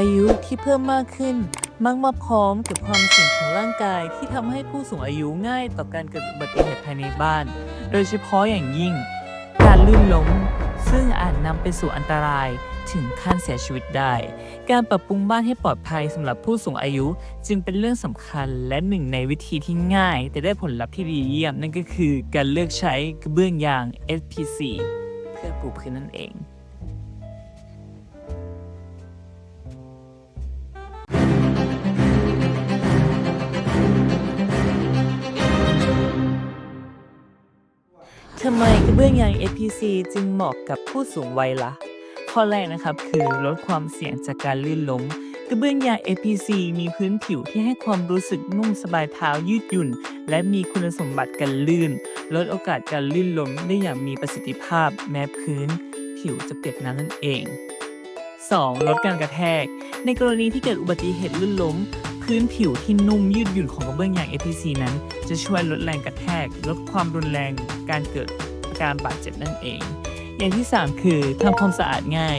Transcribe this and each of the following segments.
อายุที่เพิ่มมากขึ้น มักมาพร้อมกับความเสี่ยงของร่างกายที่ทำให้ผู้สูงอายุง่ายต่อการเกิดอุบัติเหตุภายในบ้าน โดยเฉพาะอย่างยิ่ง การลื่นล้ม ซึ่งอาจนำไปสู่อันตรายถึงขั้นเสียชีวิตได้ การปรับปรุงบ้านให้ปลอดภัยสำหรับผู้สูงอายุ จึงเป็นเรื่องสำคัญและหนึ่งในวิธีที่ง่าย แต่ได้ผลลัพธ์ที่ดีเยี่ยมนั่นก็คือการเลือกใช้กระเบื้องยาง SPC เพื่อปูพื้นนั่นเอง ทำไมกระเบื้องยาง FPC จึงเหมาะกับผู้สูงวัยละ่ะ ข้อแรกนะครับคือลดความเสี่ยงจากการลื่นล้มกระเบื้องยาง FPC มีพื้นผิวที่ให้ความรู้สึกนุ่มสบายเท้ายืดหยุ่น และมีคุณสมบัติกันลื่น ลดโอกาสการลื่นล้มได้อย่างมีประสิทธิภาพ แม้พื้น ผิวจะเปียกน้ำนั่นเอง 2. ลดการกระแทก ในกรณีที่เกิดอุบัติเหตุลื่นล้ม พื้นผิวที่นุ่มยืดหยุ่นของกระเบื้องยาง APC นั้น จะช่วยลดแรงกระแทก ลดความรุนแรงการเกิดอาการบาดเจ็บนั่นเอง อย่างที่ 3 คือทำความสะอาดง่าย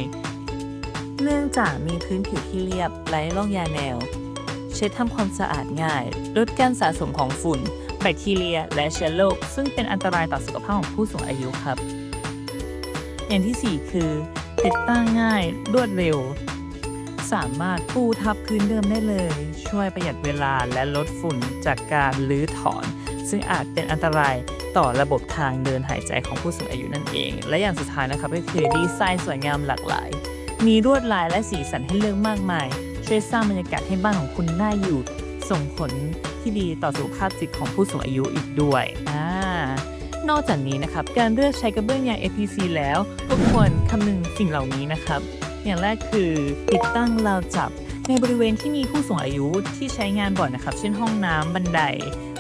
เนื่องจากมีพื้นผิวที่เรียบไร้ร่องยาแนว เช็ดทำความสะอาดง่าย ลดการสะสมของฝุ่น แบคทีเรีย และเชื้อโรคซึ่งเป็นอันตรายต่อสุขภาพของผู้สูงอายุครับ อย่างทีสี่4 คือ ติดตั้งง่ายรวดเร็ว สามารถปูทับพื้นเดิมได้เลย ช่วยประหยัดเวลาและลดฝุ่นจากการรื้อถอน ซึ่งอาจเป็นอันตรายต่อระบบทางเดินหายใจของผู้สูงอายุนั่นเอง และอย่างสุดท้ายนะครับก็คือดีไซน์สวยงามหลากหลาย มีลวดลายและสีสันให้เลือกมากมาย ช่วยสร้างบรรยากาศให้บ้านของคุณน่าอยู่ ส่งผลที่ดีต่อสุขภาพจิตของผู้สูงอายุอีกด้วยอ่านอกจากนี้นะครับการเลือกใช้กระเบื้องยาง APC แล้วก็ควรคำนึงสิ่งเหล่านี้นะครับ อย่างแรกคือติดตั้งราวจับ ในบริเวณที่มีผู้สูงอายุที่ใช้งานบ่อยนะครับ เช่นห้องน้ำบันได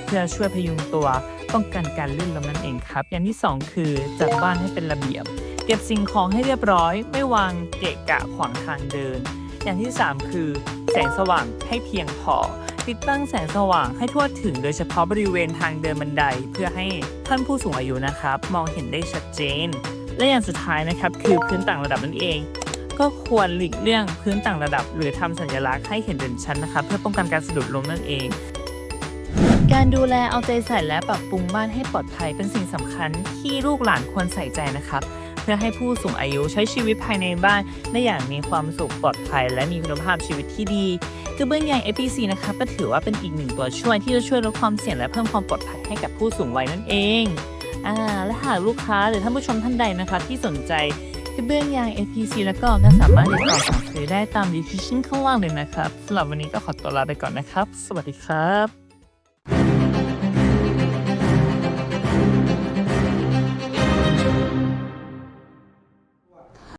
เพื่อช่วยพยุงตัวป้องกันการลื่นล้มนั่นเองครับ อย่างที่ 2 คือจัดบ้านให้เป็นระเบียบ เก็บสิ่งของให้เรียบร้อย ไม่วางเกะกะขวางทางเดิน อย่างที่ 3 คือ แสงสว่างให้เพียงพอติดตั้งแสงสว่างให้ทั่วถึงโดยเฉพาะบริเวณทางเดินบันไดเพื่อให้ท่านผู้สูงอายุนะครับ มองเห็นได้ชัดเจน และอย่างสุดท้ายนะครับ คือพื้นต่างระดับนั่นเอง ก็ควรหลีกเลี่ยงพื้นต่างระดับ หรือทำสัญลักษณ์ให้เห็นเด่นชัดนนะครับเพื่อป้องกันการสะดุดล้มนั่นเอง การดูแลเอาใจใส่และปรับปรุงบ้านให้ปลอดภัยเป็นสิ่งสำคัญที่ลูกหลานควรใส่ใจนะครับ เพื่อให้ผู้สูงอายุใช้ชีวิตภายในบ้านได้อย่างมีความสุขปลอดภัย และมีคุณภาพชีวิตที่ดีกระเบื้องยาง APC นะครับก็ถือว่าเป็นอีกหนึ่งตัวช่วยที่จะช่วยลดความเสี่ยงและเพิ่มความปลอดภัยให้กับผู้สูงวัยนั่นเองอ่าและหากลูกค้าหรือท่านผู้ชมท่านใดนะครับที่สนใจ กระเบื้องยาง APC แล้วก็ก็สามารถติดต่อสั่งซื้อได้ตามดีฟิชชั่นข้างล่างเลยนะครับสำหรับวันนี้ก็ขอตัวลาไปก่อนนะครับ สวัสดีครับ